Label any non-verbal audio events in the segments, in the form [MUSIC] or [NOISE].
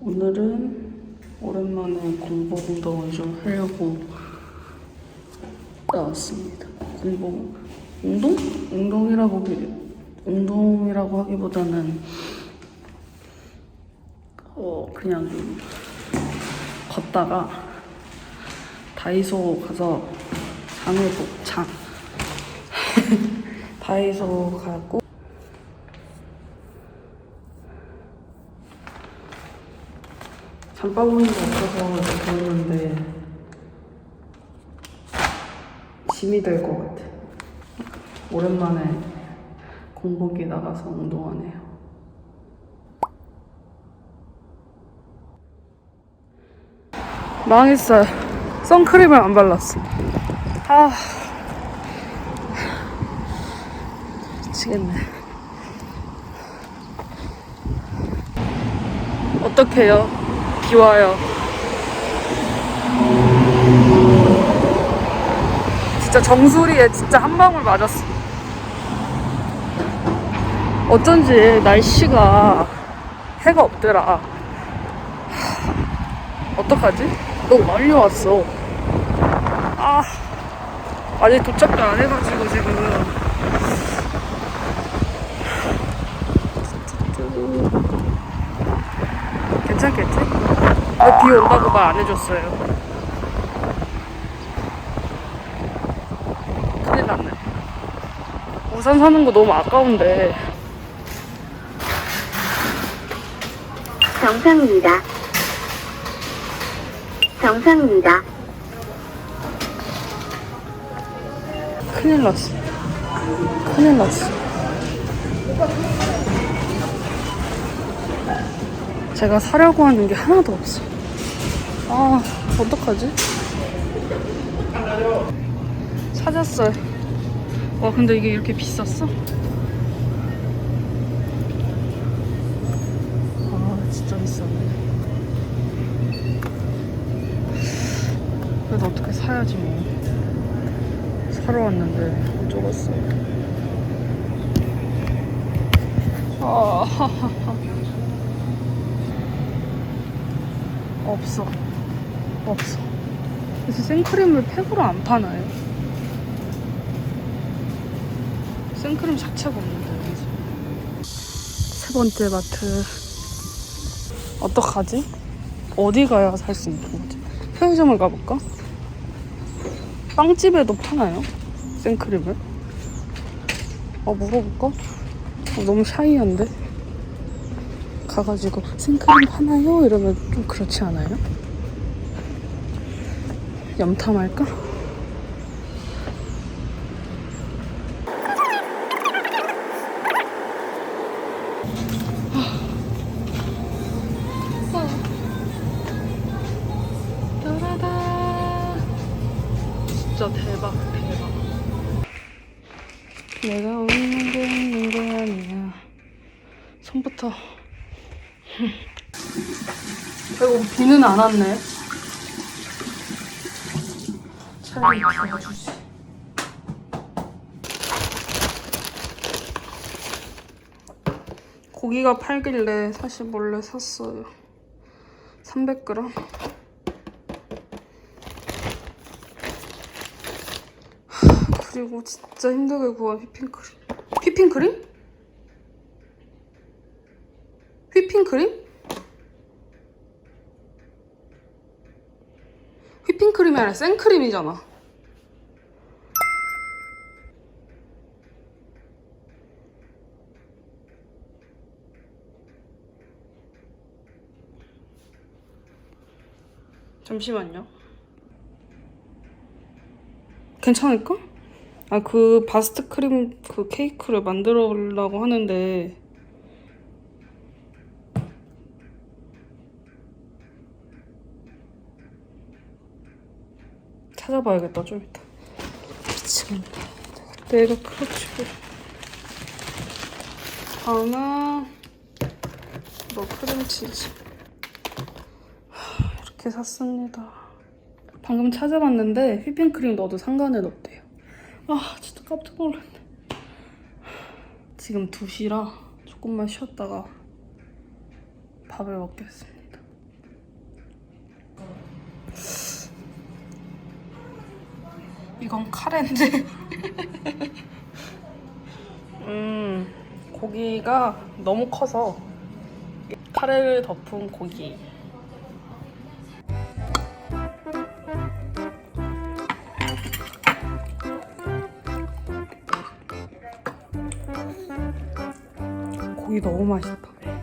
오늘은 오랜만에 공복 운동을 좀 하려고 나왔습니다. 공복 운동? 운동이라고 비- 운동이라고 하기보다는 어 그냥 좀 걷다가 다이소 가서 장을 보, 장 다이소 가고 장바구니가 없어서 그러는데 짐이 될 것 같아. 오랜만에 공복이 나가서 운동하네요. 망했어요. 선크림을 안 발랐어. 아. 미치겠네. 어떡해요? 비 와요. 진짜 정수리에 진짜 한 방울 맞았어. 어쩐지 날씨가 해가 없더라. 하, 어떡하지? 너무 멀리 왔어. 아, 아직 도착도 안 해가지고 지금. 괜찮겠지? 왜비 온다고 말 안 해줬어요? 큰일 났네. 우산 사는 거 너무 아까운데. 정상입니다. 정상입니다. 큰일 났어. 큰일 났어. 제가 사려고 하는 게 하나도 없어. 아, 어떡하지? 찾았어요. 와, 근데 이게 이렇게 비쌌어? 아, 진짜 비싸네. 그래도 어떻게 사야지 뭐. 사러 왔는데 못 적었어요. 아, [LAUGHS] 없어. 없어. 그래서 생크림을 팩으로 안 파나요? 생크림 자체가 없는데 여기서. 세 번째 마트. 어떡하지? 어디 가야 살 수 있는 거지? 편의점을 가볼까? 빵집에도 파나요? 생크림을? 어 물어볼까? 어, 너무 샤이한데? 가가지고 생크림 파나요? 이러면 좀 그렇지 않아요? 염탐할까? 진짜 대박 대박. 내가 웃는 게 있는 게 아니야. 손부터. [LAUGHS] 아이고 비는 안 왔네 차라리 비워주지 고기가 팔길래 사실 몰래 샀어요 300g 그리고 진짜 힘들게 구한 휘핑크림. 휘핑크림? 휘핑크림? 휘핑 크림이 아니라 생크림이잖아. 잠시만요. 괜찮을까? 아, 그 바스트 크림 그 케이크를 만들어 보려고 하는데 찾아봐야겠다, 좀 이따. 미치겠네. 내가 크러치를. 다음은 뭐 크림치즈. 하, 이렇게 샀습니다. 방금 찾아봤는데 휘핑크림 넣어도 상관은 없대요. 아 진짜 깜짝 놀랐네. 지금 2시라 조금만 쉬었다가 밥을 먹겠습니다. 이건 카레인데. [LAUGHS] 음, 고기가 너무 커서 카레를 덮은 고기. 고기 너무 맛있다.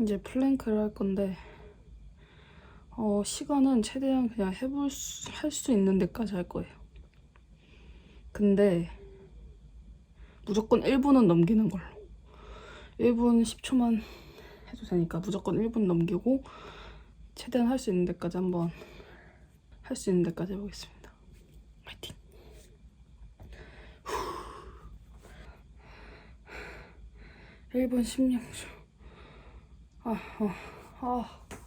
이제 플랭크를 할 건데 어, 시간은 최대한 그냥 해볼 수, 할 수 있는 데까지 할 거예요. 근데 무조건 1분은 넘기는 걸로. 1분 10초만 해도 되니까 무조건 1분 넘기고 최대한 할 수 있는 데까지 한번 할 수 있는 데까지 해보겠습니다. 파이팅! 후. 1분 16초. 아, 아, 아.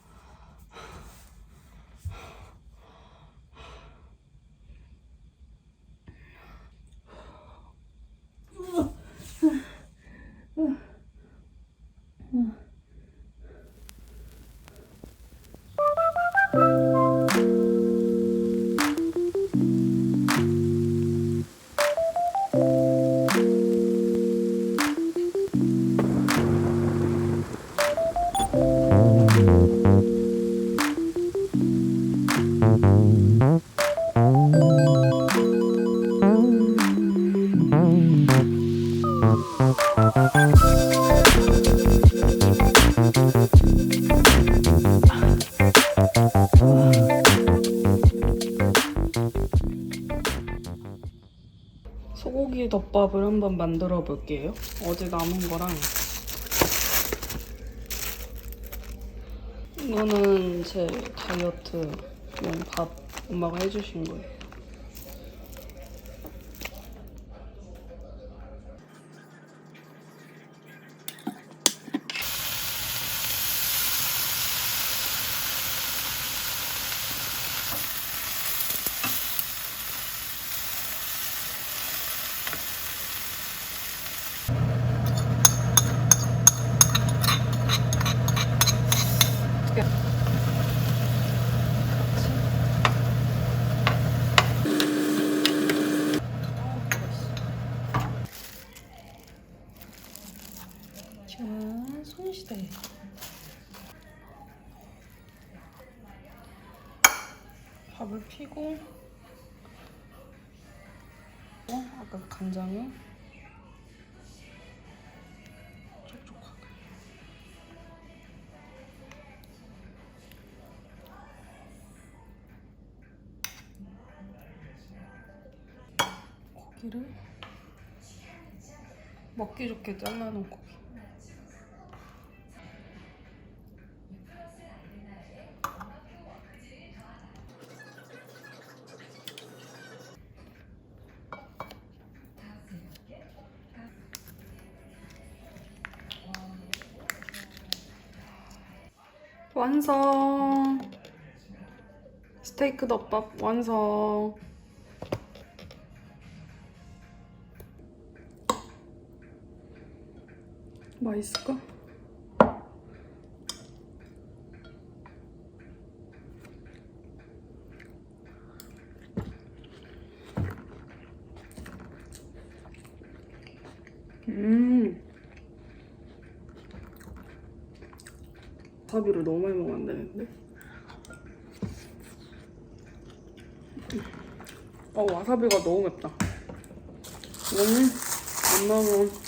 소고기 덮밥을 한번 만들어 볼게요. 어제 남은 거랑 이거는 제 다이어트용 밥 엄마가 해주신 거예요. 자, 손시대. 밥을 피고, 어, 아까 간장에 촉촉하게. 고기를 먹기 좋게 잘라놓은 고기. 완성. 스테이크 덮밥 완성. 맛있을까? 음. 와사비를 너무 많이 먹으면 안 되는데. 어, 와사비가 너무 맵다. 이거는 안 먹어.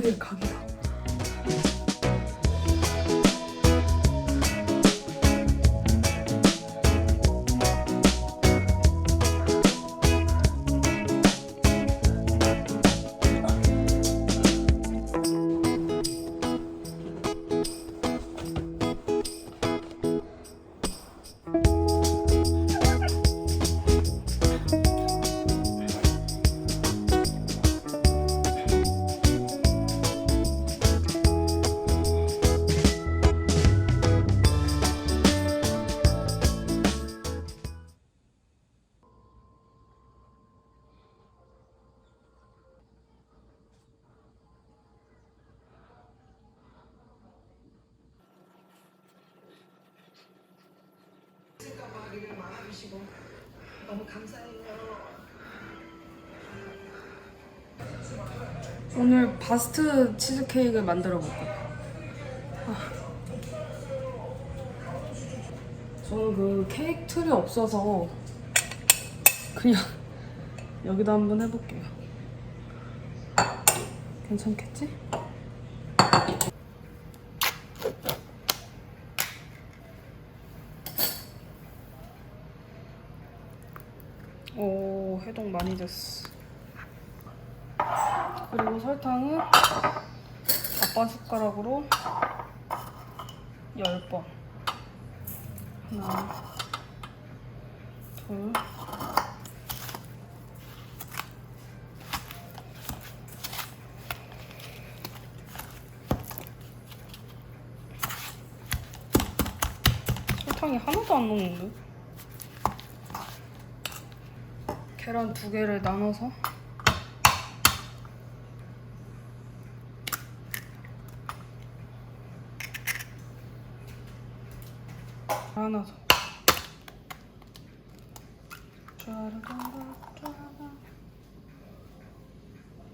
그들 가기 알베드 각이다. 오늘 바스트 치즈케이크를 만들어 볼 거예요. 아. 저는 그 케이크 틀이 없어서 그냥 여기다 한번 해볼게요. 괜찮겠지? 오, 해동 많이 됐어. 그리고 설탕은 아빠 숟가락으로 10번. 하나, 둘, 설탕이 하나도 안 녹는데? 계란 두 개를 나눠서 더.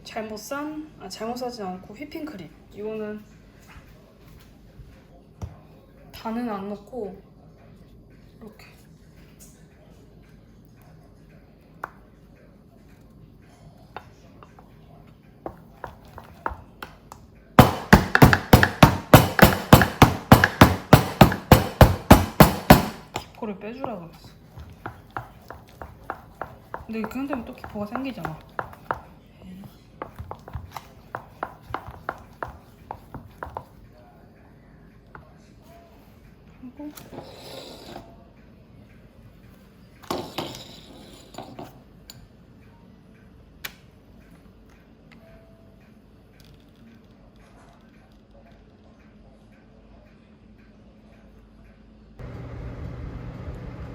잘못 싼, 아 잘못 싸지 않고 휘핑크림. 이거는 다는 안 넣고 이렇게. 기포를 빼주라 그랬어. 근데 그런 되면 또 기포가 생기잖아.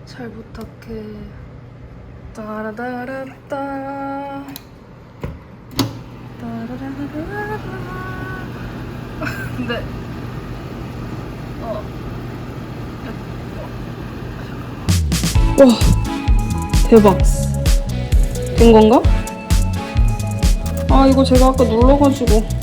잘 부탁해. 따라다라따. 따라라라라라. 근데 어. 와 대박. 된 건가? 아 이거 제가 아까 눌러가지고